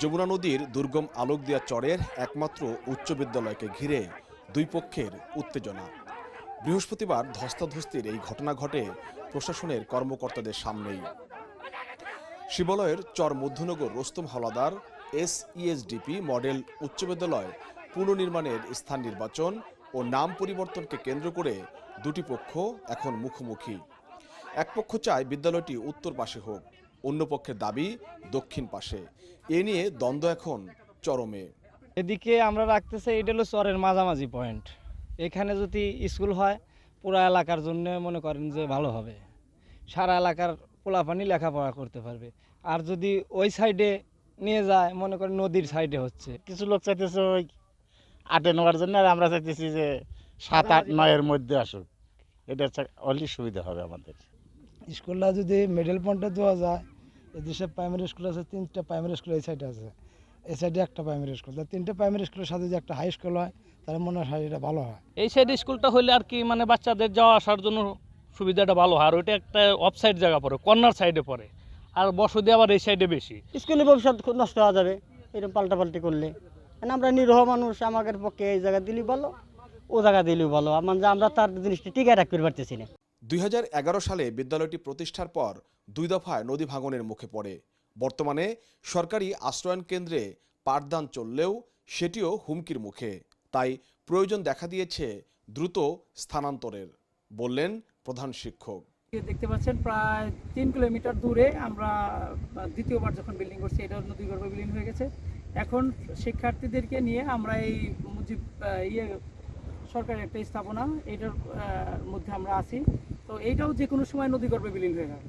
যমুনা নদীর দুর্গম আলোক দিয়া চরের একমাত্র উচ্চ বিদ্যালয়কে ঘিরে দুই পক্ষের উত্তেজনা। বৃহস্পতিবার ধস্তাধস্তির এই ঘটনা ঘটে প্রশাসনের কর্মকর্তাদের সামনেই। শিবালয়ের চর মধ্যনগর রোস্তম হাওলাদার এস ইএসডিপি মডেল উচ্চ বিদ্যালয় পুনর্নির্মাণের স্থান নির্বাচন ও নাম পরিবর্তনকে কেন্দ্র করে দুটি পক্ষ এখন মুখোমুখি। এক পক্ষ চায় বিদ্যালয়টি উত্তর পাশে হোক, অন্য পক্ষের দাবি দক্ষিণ পাশে। এ নিয়ে দ্বন্দ্ব এখন চরমে। এদিকে আমরা রাখতেছি, এটা হলো চরের মাঝামাঝি পয়েন্ট। এখানে যদি স্কুল হয়, পুরো এলাকার জন্য মনে করেন যে ভালো হবে। সারা এলাকার পোলাপানি লেখাপড়া করতে পারবে। আর যদি ওই সাইডে নিয়ে যায়, মনে করেন নদীর সাইডে হচ্ছে। কিছু লোক চাইতেছে ওই আটে নেওয়ার জন্য আর আমরা চাইতেছি যে সাত আট নয়ের মধ্যে আসুক। এটা অলি সুবিধা হবে আমাদের। স্কুলটা যদি মিডল পয়েন্টে দেওয়া যায় এই যেসব প্রাইমারি স্কুল আছে তিনটা প্রাইমারি স্কুল এই সাইডে আছে। এই সাইডে একটা প্রাইমারি স্কুল তিনটে প্রাইমারি স্কুলের সাথে যে একটা হাই স্কুল হয় তাহলে মনে হয় এটা ভালো হয়। এই সাইডে স্কুলটা হলে আর কি মানে বাচ্চাদের যাওয়া আসার জন্য সুবিধাটা ভালো হয়। আর ওইটা একটা অফ সাইড জায়গা পড়ে কর্নার সাইডে পড়ে। আর বসতি আবার এই সাইডে বেশি। স্কুলের ভবিষ্যৎ খুব নষ্ট হওয়া যাবে এরকম পাল্টাপাল্টি করলে। কারণ আমরা নিরহ মানুষ আমাদের পক্ষে এই জায়গা দিলেই ভালো ও জায়গা ভালো। আমার যে আমরা তার জিনিসটি টিকায় রাখতে পারতেছি না। দুই সালে বিদ্যালয়টি প্রতিষ্ঠার পর দুই দফায় নদী ভাঙনের মুখে পড়ে। বর্তমানে সরকারি আশ্রয়ন কেন্দ্রে পাঠদান চললেও সেটিও হুমকির মুখে। তাই প্রয়োজন দেখা দিয়েছে দ্রুত স্থানান্তরের বললেন প্রধান শিক্ষক। দেখতে পাচ্ছেন প্রায় তিন কিলোমিটার দূরে আমরা দ্বিতীয়বার যখন বিল্ডিং করছি এটা নদীগর্ভ বিল্ডিং হয়ে গেছে। এখন শিক্ষার্থীদেরকে নিয়ে আমরা এই মুজিব ইয়ে সরকারি একটা স্থাপনা, এটার মধ্যে আমরা আছি। তো এইটাও যে কোনো সময় নদীগর্ভে বিলীন হয়ে যাবে।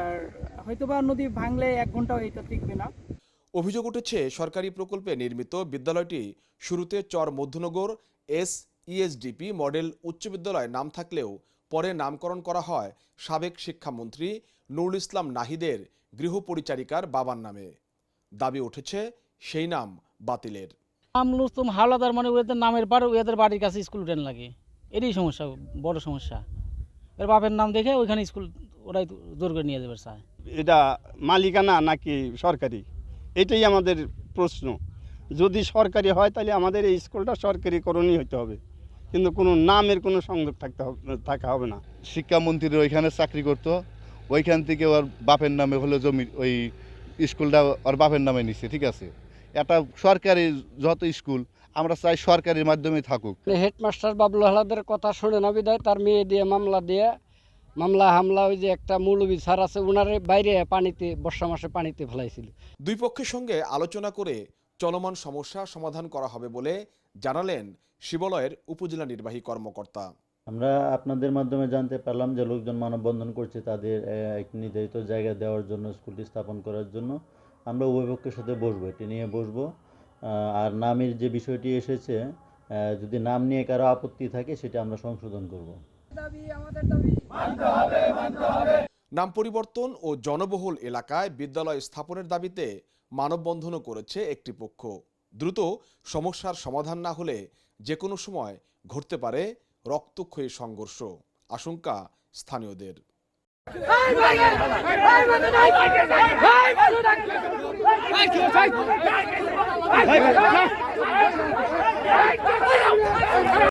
আর হয়তোবা নদী ভাঙলে এক ঘন্টাও এটা টিকবে না। অভিযোগ উঠেছে, সরকারি প্রকল্পে নির্মিত বিদ্যালয়টি শুরুতে Char Madhyanagar S ESDP model উচ্চ বিদ্যালয় নাম থাকলেও পরে নামকরণ করা হয় সাবেক শিক্ষামন্ত্রী নুরুল ইসলাম নাহিদের গৃহপরিচারিকার বাবার নামে। দাবি উঠেছে সেই নাম বাতিলের। আমলুস্তম হাওলাদার মানে ওদের নামের পর ওদের বাড়ির কাছে স্কুল ট্রেন লাগে। এটাই সমস্যা বড় সমস্যা। এর বাপের নাম দেখে ওইখানে স্কুল ওরাই জোর করে নিয়ে যাবে চায় এটা মালিকানা নাকি সরকারি? এটাই আমাদের প্রশ্ন। যদি সরকারি হয় তাহলে আমাদের এই স্কুলটা সরকারিকরণই হতে হবে। কিন্তু কোনো নামের কোনো সংযোগ থাকতে হবে থাকা হবে না। শিক্ষামন্ত্রীর ওইখানে চাকরি করতো। ওইখান থেকে ওর বাপের নামে হলো জমি ওই স্কুলটা ওর বাপের নামে নিচ্ছে ঠিক আছে? এটা সরকারি যত স্কুল আমরা চাই সরকারের মাধ্যমে থাকুক। হেডমাস্টার বাবলু হালাদের কথা শুনে না বিদায় তার মেয়ে দিয়ে মামলা দিয়ে মামলা হামলা ওই যে একটা মৌলবী স্যার আছে ওনারে বাইরে পানিতে বর্ষা মাসে পানিতে ফেলাইছিল। দুই পক্ষের সঙ্গে আলোচনা করে চলমান সমস্যা সমাধান করা হবে বলে জানালেন শিবলয়ের উপজেলা নির্বাহী কর্মকর্তা। আমরা আপনাদের মাধ্যমে জানতে পারলাম যে লোকজন মানববন্ধন করছে তাদের একটি নির্ধারিত জায়গা দেওয়ার জন্য স্কুলটি স্থাপন করার জন্য। আমরা উভয় পক্ষের সাথে বসবো এটি নিয়ে বসবো। আর নামের যে বিষয়টি এসেছে যদি নাম নিয়ে কারও আপত্তি থাকে সেটা আমরা সংশোধন করব। নাম পরিবর্তন ও জনবহুল এলাকায় বিদ্যালয় স্থাপনের দাবিতে মানববন্ধনও করেছে একটি পক্ষ। দ্রুত সমস্যার সমাধান না হলে যে কোনো সময় ঘটতে পারে রক্তক্ষয়ী সংঘর্ষ আশঙ্কা স্থানীয়দের।